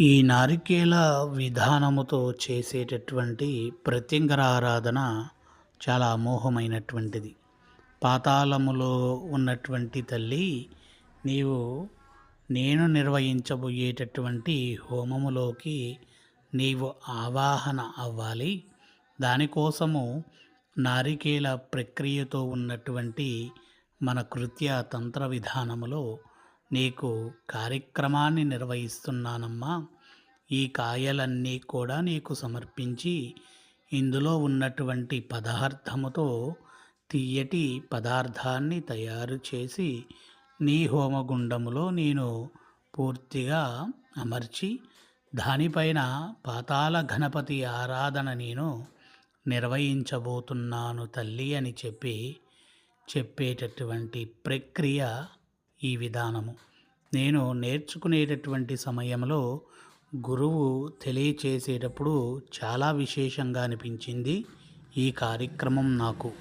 ఈ నారికేల విధానముతో చేసేటటువంటి ప్రత్యంగర ఆరాధన చాలా అమోఘమైనటువంటిది పాతాళములో ఉన్నటువంటి తల్లి నీవు నేను నిర్వహించబోయేటటువంటి హోమములోకి నీవు ఆవాహన అవ్వాలి. దానికోసము నారికేల ప్రక్రియతో ఉన్నటువంటి మన కృత్య తంత్ర విధానములో నీకు కార్యక్రమాన్ని నిర్వహిస్తున్నానమ్మా. ఈ కాయలన్నీ కూడా నీకు సమర్పించి ఇందులో ఉన్నటువంటి పదార్థముతో తీయటి పదార్థాన్ని తయారు చేసి నీ హోమగుండములో నేను పూర్తిగా అమర్చి దానిపైన పాతాల గణపతి ఆరాధన నేను నిర్వహించబోతున్నాను తల్లి అని చెప్పి చెప్పేటటువంటి ప్రక్రియ ఈ విధానము. నేను నేర్చుకునేటటువంటి సమయంలో గురువు తెలియచేసేటప్పుడు చాలా విశేషంగా అనిపించింది ఈ కార్యక్రమం నాకు.